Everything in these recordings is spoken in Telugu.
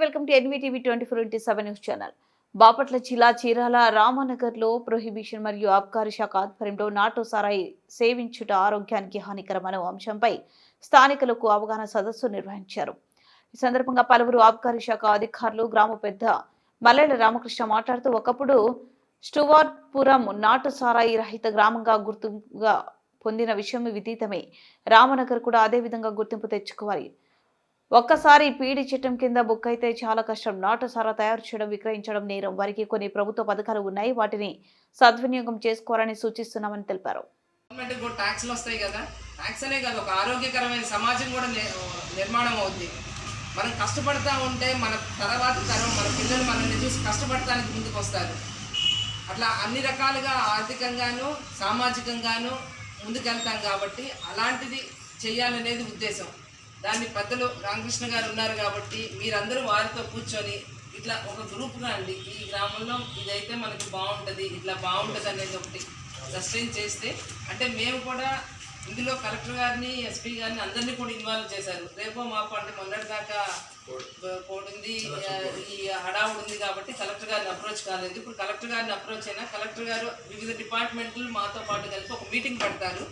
Welcome to NVTV twenty four into seven news channel. Bapatla జిల్లా చీరాల రామానగర్లో ప్రొహిబిషన్ మరియు ఆబ్కారీ శాఖ ఆధ్వర్యంలో నాటు సారాయి సేవించుట ఆరోగ్యానికి హానికరమైన అంశంపై స్థానికులకు అవగాహన సదస్సు నిర్వహించారు. ఈ సందర్భంగా పలువురు ఆబ్కారీ శాఖ అధికారులు గ్రామ పెద్ద మల్లెల రామకృష్ణ మాట్లాడుతూ ఒకప్పుడు స్టువార్పురం నాటు సారాయి రహిత గ్రామంగా గుర్తుగా పొందిన విషయం విదితమే రామనగర్ కూడా అదే విధంగా గుర్తింపు తెచ్చుకోవాలి. ఒక్కసారి పీడి చట్టం కింద బుక్ అయితే చాలా కష్టం. నాటు సారా తయారు చేయడం విక్రయించడం నేరం. వారికి కొన్ని ప్రభుత్వ పథకాలు ఉన్నాయి. వాటిని సద్వినియోగం చేసుకోవాలని సూచిస్తున్నామని తెలిపారు. ట్యాక్స్లు వస్తాయి కదా. ట్యాక్స్ అనే కాదు ఒక ఆరోగ్యకరమైన సమాజం కూడా నిర్మాణం అవుతుంది మనం కష్టపడతా ఉంటే మన తర్వాత తరం మన పిల్లలు మనల్ని చూసి కష్టపడటానికి ముందుకు వస్తారు. అట్లా అన్ని రకాలుగా ఆర్థికంగాను సామాజికంగాను ముందుకెళ్తాం కాబట్టి అలాంటిది చేయాలనేది ఉద్దేశం. దాన్ని పెద్దలు రామకృష్ణ గారు ఉన్నారు కాబట్టి మీరందరూ వారితో కూర్చొని ఇట్లా ఒక గ్రూప్గా అండి. ఈ గ్రామంలో ఇదైతే మనకి బాగుంటుంది ఇట్లా బాగుంటుంది అనేది ఒకటి సస్టైన్ చేస్తే అంటే మేము కూడా ఇందులో కలెక్టర్ గారిని ఎస్పీ గారిని అందరినీ కూడా ఇన్వాల్వ్ చేశారు. రేపో మాపు అంటే మొన్నటి దాకా ఉంది ఈ హడావుడు ఉంది కాబట్టి కలెక్టర్ గారిని అప్రోచ్ కాలేదు. ఇప్పుడు కలెక్టర్ గారిని అప్రోచ్ అయినా కలెక్టర్ గారు వివిధ డిపార్ట్మెంట్లు మాతో పాటు కలిపి ఒక మీటింగ్ పెడతారు.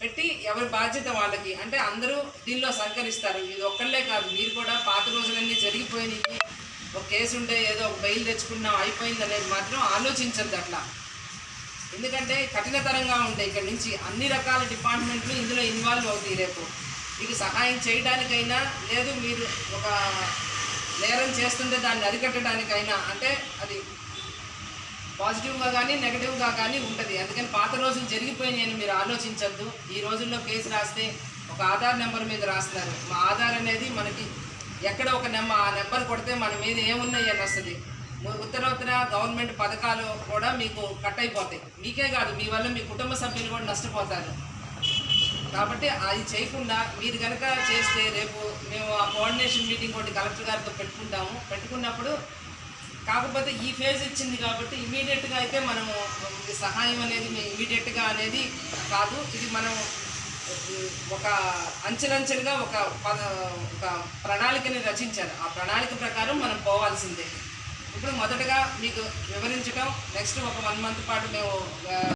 పెట్టి ఎవరి బాధ్యత వాళ్ళకి. అంటే అందరూ దీనిలో సహకరిస్తారు. ఇది ఒక్కళ్ళే కాదు. మీరు కూడా పాత రోజులన్నీ జరిగిపోయినాయి. ఒక కేసు ఉంటే ఏదో ఒక బెయిల్ తెచ్చుకున్నాం అయిపోయింది అనేది మాత్రం ఆలోచించద్దు అట్లా. ఎందుకంటే కఠినతరంగా ఉంటాయి ఇక్కడ నుంచి అన్ని రకాల డిపార్ట్మెంట్లు ఇందులో ఇన్వాల్వ్ అవుతాయి రేపు. మీకు సహాయం చేయడానికైనా లేదు మీరు ఒక నేరం చేస్తుంటే దాన్ని అరికట్టడానికైనా అంటే అది పాజిటివ్గా కానీ నెగటివ్గా కానీ ఉంటుంది. అందుకని పాత రోజులు జరిగిపోయినాయని మీరు ఆలోచించద్దు. ఈ రోజుల్లో కేసు రాస్తే ఒక ఆధార్ నెంబర్ మీద రాస్తున్నారు. మా ఆధార్ అనేది మనకి ఎక్కడ ఒక నెంబర్ ఆ నెంబర్ కొడితే మన మీద ఏమున్నాయి అని వస్తుంది. ఉత్తరోత్తర గవర్నమెంట్ పథకాలు కూడా మీకు కట్ అయిపోతాయి. మీకే కాదు మీ వల్ల మీ కుటుంబ సభ్యులు కూడా నష్టపోతారు. కాబట్టి అది చేయకుండా మీరు కనుక చేస్తే రేపు మేము ఆ కోఆర్డినేషన్ మీటింగ్ ఒకటి కలెక్టర్ గారితో పెట్టుకుంటాము. పెట్టుకున్నప్పుడు కాకపోతే ఈ ఫేజ్ ఇచ్చింది కాబట్టి ఇమీడియట్గా అయితే మనము ఇది సహాయం అనేది ఇమీడియట్గా అనేది కాదు. ఇది మనం ఒక అంచెలంచెలుగా ఒక పద- ఒక ప్రణాళికని రచించారు. ఆ ప్రణాళిక ప్రకారం మనం పోవాల్సిందే. ఇప్పుడు మొదటగా మీకు వివరించడం నెక్స్ట్ ఒక వన్ మంత్ పాటు మేము